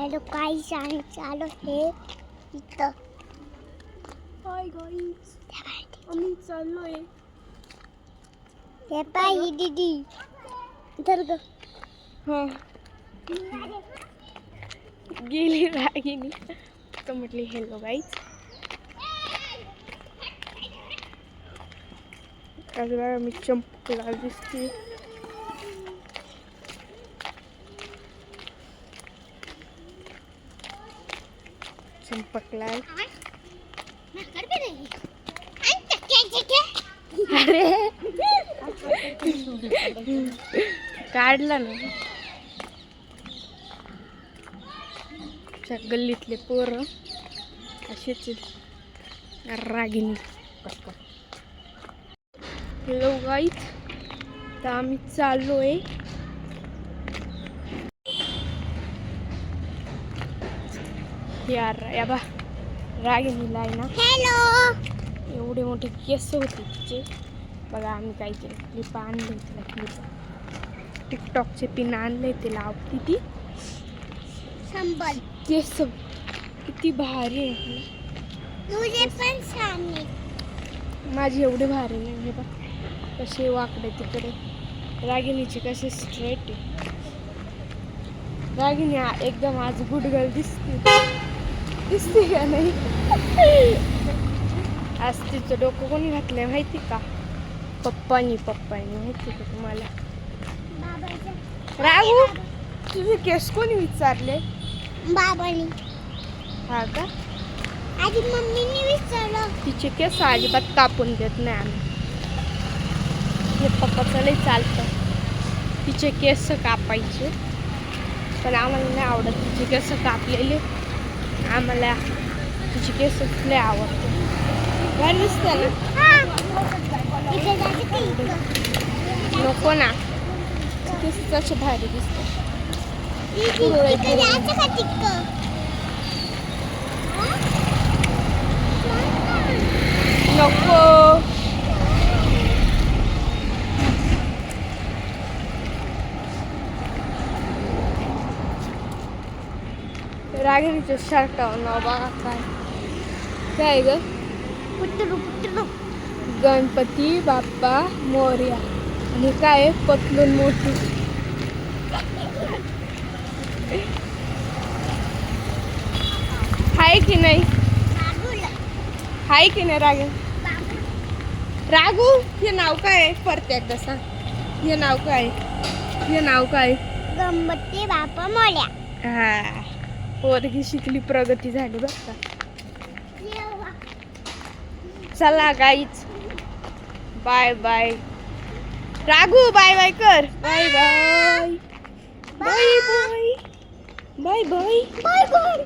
Hello काही आणि चालू हे इथं? हाय गाईज आम्ही चाललोय. हे पाय दीदी. धर ग. हा. गेली रागिनी. तर म्हटली हॅलो गाईज आज बघा मी चंपला दिसते. चंपकलाय अरे. काढला ना. गल्लीतले पोरं असेच रागिनी गाईत तर आम्ही चाललोय यार या बा रागिनीला आहे ना. हॅलो एवढे मोठे केस होते तिचे. बघा आम्ही काय केलं क्लिप आणले तिला क्लिप टिकटॉकचे पिन आणले ते लावती ती. केस किती भारी आहे तुझे पण छान आहे. माझी एवढे भारी नाही हे बघ. कसे वाकडे तिकडे. रागिनीचे कसे स्ट्रेट आहे. रागिनी आ- एकदम आज गुड गर्ल दिसते दिसते का नाही? आज तिचं डोकं कोणी घातलंय माहिती का? पप्पानी पप्पानी माहिती का तुम्हाला? राहू तुझे केस कोणी विचारले? बाबानी. हा का? आधी मम्मीने विचारलं. तिचे केस अजिबात कापून देत नाही आम्ही. हे पप्पाचं लई चालतं. तिचे केस कापायचे. पण आम्हाला नाही आवडत तिचे केस कापलेले. आम्हाला तिची केस लय आवडते. भारी दिसते ना इथे नको ना. केस तसे भारी दिसते इथे इथे जायचं का तिथं? नको रागिणीचं शर्ट नाव काय? काय ग? गणपती बाप्पा मोर्या. आणि काय? पतलून मोठी. हाय की नाही? हाय की नाही रागे रागू हे नाव काय आहे? परत एकदा सांग. हे नाव काय? हे नाव काय? गणपती बाप्पा मोल्या हा. पोरगी शिकली प्रगती झाली बरं का. चला गाईच bye bye Raghu bye bye कर. Bye bye bye bye bye bye